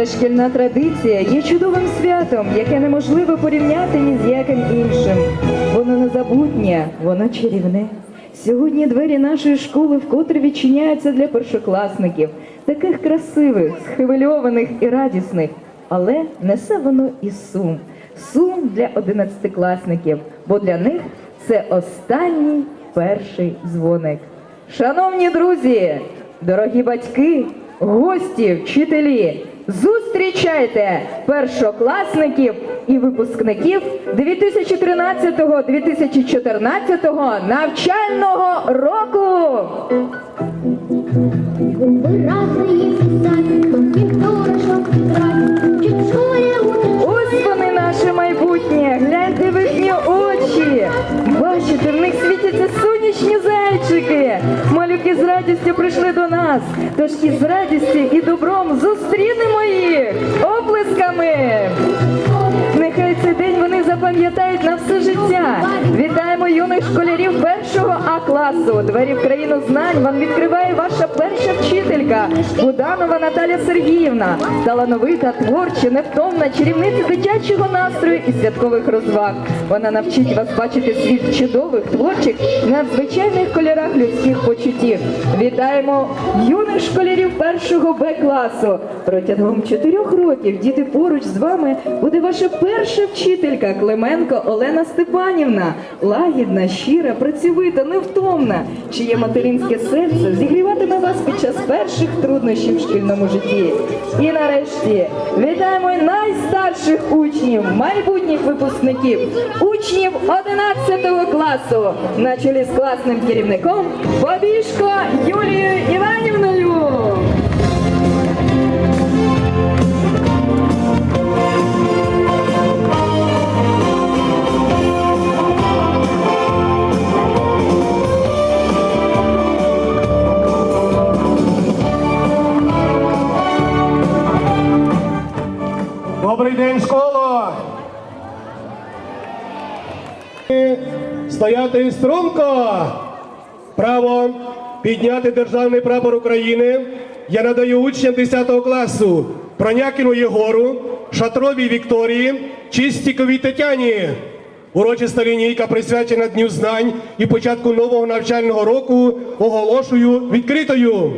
Ця шкільна традиція є чудовим святом, яке неможливо порівняти ні з яким іншим. Воно незабутнє, воно чарівне. Сьогодні двері нашої школи вкотре відчиняються для першокласників, таких красивих, схвильованих і радісних. Але несе воно і сум. Сум для одинадцятикласників, бо для них це останній перший дзвоник. Шановні друзі, дорогі батьки, гості, вчителі, зустрічайте першокласників і випускників 2013-2014 навчального року. Ось вони наше майбутнє. Гляньте в їхні очі. Бачите, в них світяться сонячні зайчики. Малюки з радістю прийшли до нас. Тож і з радістю і добром зустрінемо їх оплесками. Нехай це день запам'ятають на все життя. Вітаємо юних школярів першого А класу. Двері в країну знань вам відкриває ваша перша вчителька Буданова Наталя Сергіївна. Талановита, творча, невтомна, чарівниця дитячого настрою і святкових розваг. Вона навчить вас бачити світ чудових, творчих, надзвичайних кольорах людських почуттів. Вітаємо юних школярів першого Б класу. Протягом чотирьох років діти поруч з вами буде ваша перша вчителька Клименко Олена Степанівна. Лагідна, щира, працьовита, невтомна, чиє материнське серце зігріватиме вас під час перших труднощів в шкільному житті. І нарешті вітаємо найстарших учнів, майбутніх випускників, учнів 11 класу на чолі з класним керівником Бабішко Юлією Іванівною. Стояти струнко! Право підняти державний прапор України я надаю учням 10 класу Пронякіну Єгору, Шатровій Вікторії, Чистіковій Тетяні. Урочиста лінійка присвячена Дню знань і початку нового навчального року оголошую відкритою.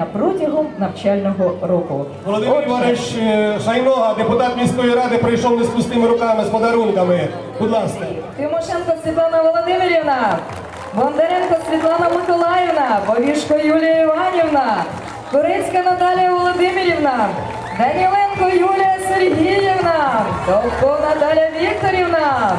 Досягнення протягом навчального року. Володимир Іванович е, Шайнога, депутат міської ради, прийшов не з пустими руками, з подарунками. Будь ласка. Тимошенко Світлана Володимирівна, Бондаренко Світлана Миколаївна, Бовішко Юлія Іванівна, Турецька Наталія Володимирівна, Даніленко Юлія Сергіївна, Довко Наталя Вікторівна,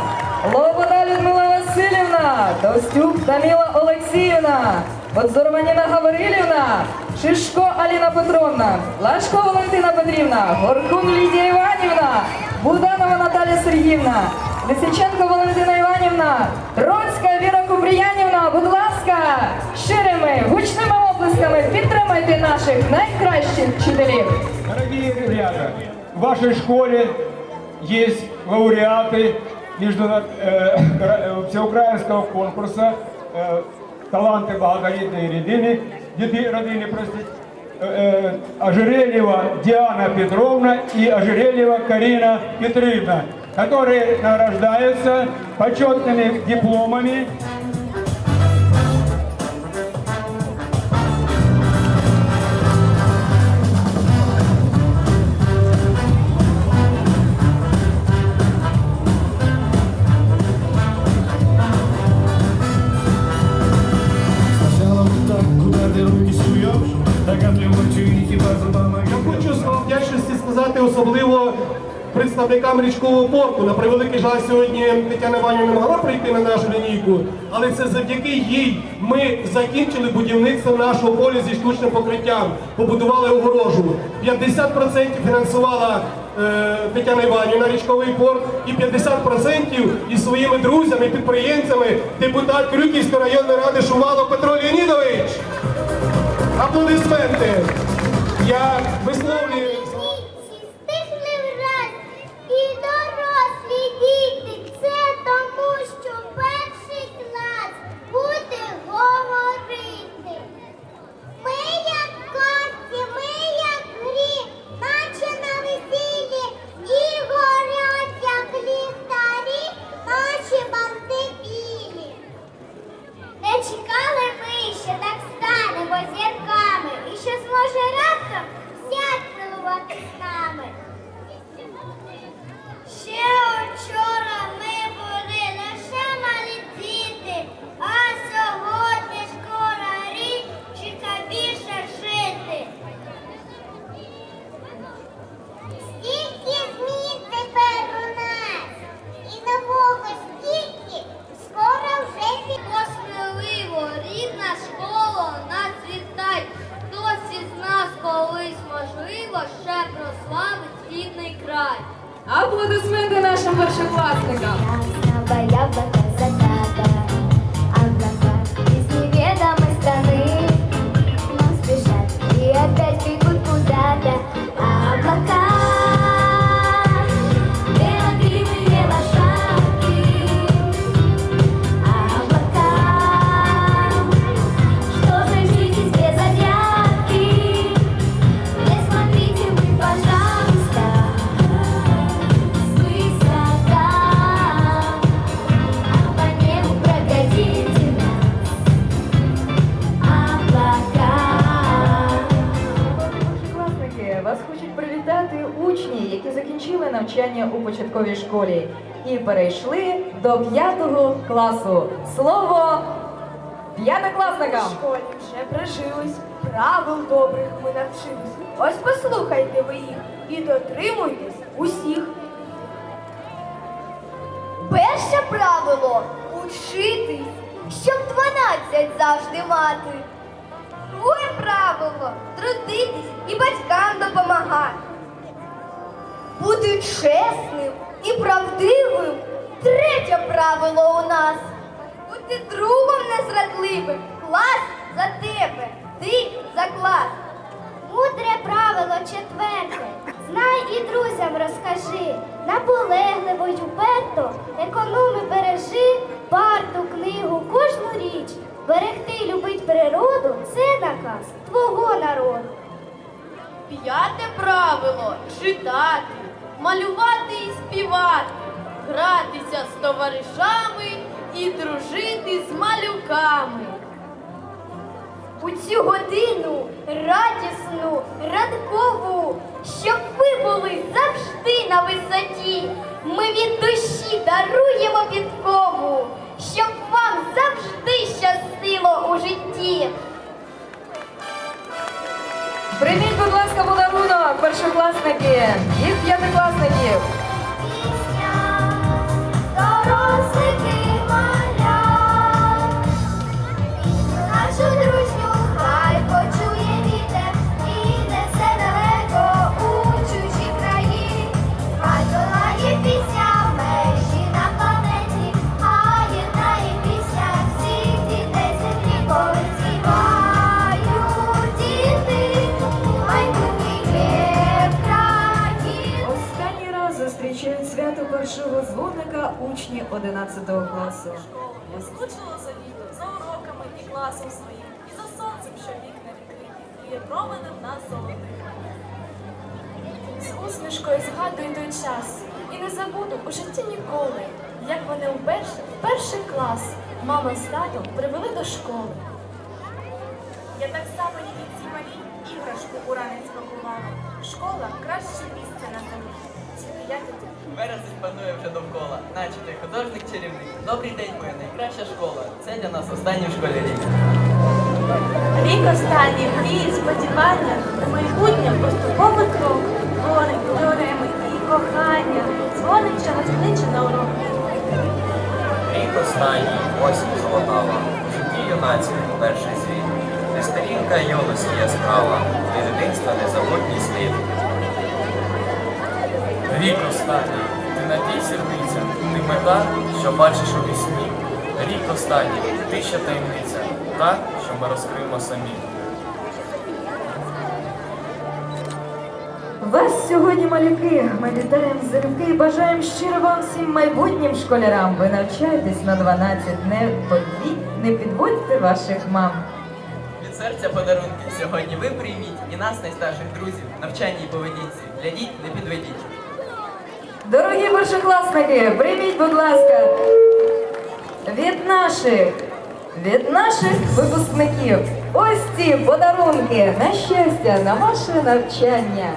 Лобода Людмила Васильівна, Товстюк Таміла Олексіївна, Подзорманіна Гаврилівна, Шишко Аліна Петровна, Лашко Валентина Петрівна, Горкун Лідія Іванівна, Буданова Наталія Сергіївна, Лисиченко Валентина Іванівна, Троцька Віра Купріянівна, будь ласка, щирими гучними оплесками підтримайте наших найкращих вчителів. Дорогие ребята, в вашей школе есть лауреаты междуна- э, э, всеукраинского конкурса э, «Таланты благодетной Родины», деды родины, простите, э, э, Ожерельева Диана Петровна и Ожерельева Карина Петровна, которые награждаются почетными дипломами представникам річкового порту. На превеликий жаль, сьогодні Тетяна Ваня не могла прийти на нашу лінійку, але це завдяки їй ми закінчили будівництво нашого поля зі штучним покриттям, побудували огорожу. 50% фінансувала е, Тетяна Іванівна річковий порт і 50% із своїми друзями, підприємцями, депутат Крюківської районної ради Шувало Петро Леонідович. Аплодисменти. Я висловлюю. Аплодисменти нашим першокласникам. Перейшли до п'ятого класу. Слово п'ятокласникам! В школі вже прижились, правил добрих ми навчились. Ось послухайте ви їх і дотримуйтесь усіх. Перше правило учитись, щоб 12 завжди мати. Друге правило трудитись і батькам допомагати. Бути чесним і правдивим. Третє правило у нас. Бути другом незрадливим. Клас за тебе, ти за клас. Мудре правило четверте. Знай і друзям розкажи. Наполегливо й уперто, економи бережи, парту, книгу, кожну річ. Берегти любить природу це наказ твого народу. П'яте правило читати, малювати і співати, гратися з товаришами і дружити з малюками. У цю годину радісну, ранкову, щоб ви були завжди на висоті. Ми від душі даруємо підкову, щоб вам завжди щастило у житті. Прийміть, будь ласка, першокласники і п'ятикласників. Першого дзвоника учні 11 класу. Я скучила за літом, за уроками і класом своїм, і за сонцем, що вікна відкриті, і є променем нас золотих. З усмішкою згадую той час і не забуду у житті ніколи, як вони в перший клас, мама з татом привели до школи. Я так само, як і ці малі, іграшку у ранець пакувала. Школа краще місце на тут Вересень панує вже довкола, наче ти художник чарівник. Добрий день, моя найкраща школа. Це для нас останній в школі рік. Рік останній мрії, сподівання, на майбутнє поступовий крок, гори, теореми і кохання, дзвонить чогось кличе на урок. Рік останній, осінь золотава, у житті юнацькій перший звіт. Ти сторінка юності яскрава, ти дитинства незабутній слід. Рік останній, ти надій сердиця, ти мета, що бачиш у вісні. Рік останній, ти ще таємниця, та, що ми розкриємо самі. Вас сьогодні малюки. Ми вітаємо залюбки і бажаємо щиро вам всім майбутнім школярам. Ви навчайтесь на 12, не подвіть, не підводьте ваших мам. Від серця подарунки сьогодні ви прийміть і нас, найстарших друзів, навчанні і поведінці. Глядіть, не підведіть. Дорогі першокласники, прийміть, будь ласка, від наших, від наших випускників. Ось ці подарунки на щастя, на ваше навчання.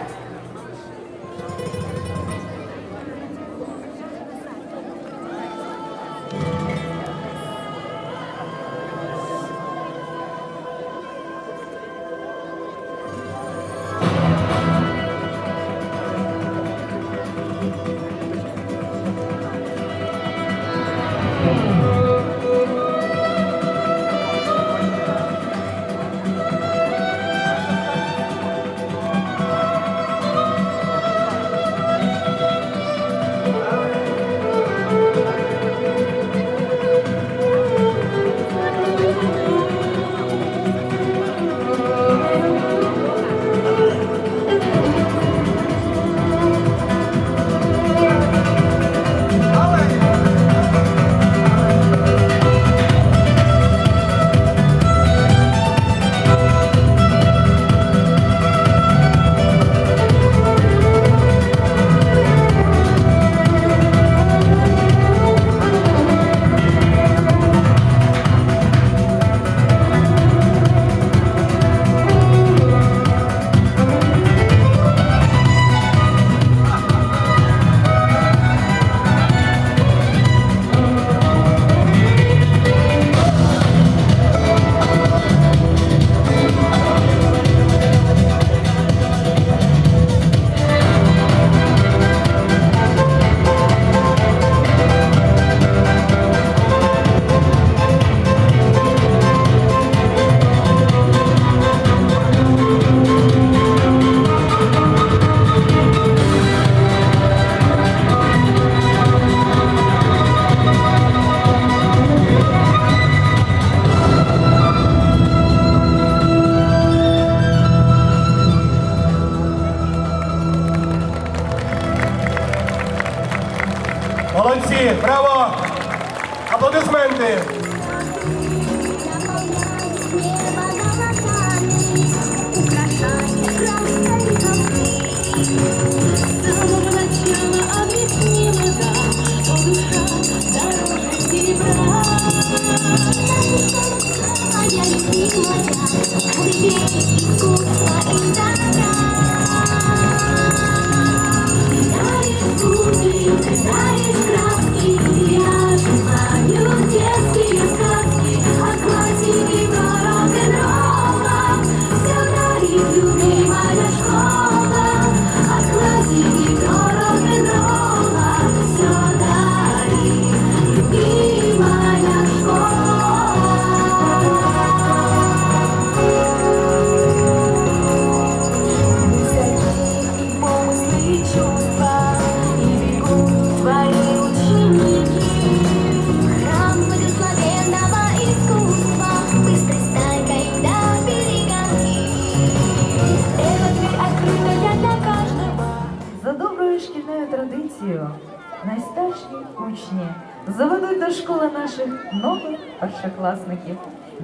Найстарші учні заведуть до школи наших нових першокласників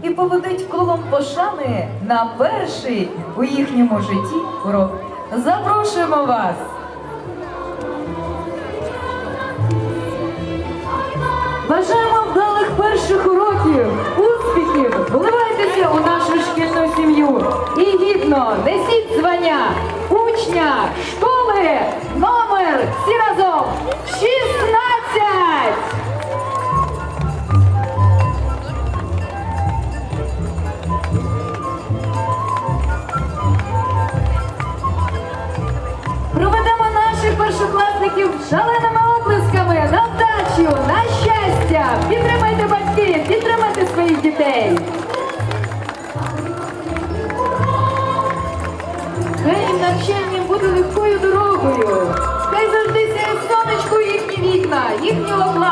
і поведуть колом пошани на перший у їхньому житті урок. Запрошуємо вас! Бажаємо вдалих перших уроків, успіхів, вливайтеся у нашу шкільну сім'ю і гідно несіть звання учня школи номер всі разом 16!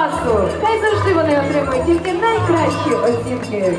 Класу. Хай завжди вони отримують тільки найкращі оцінки.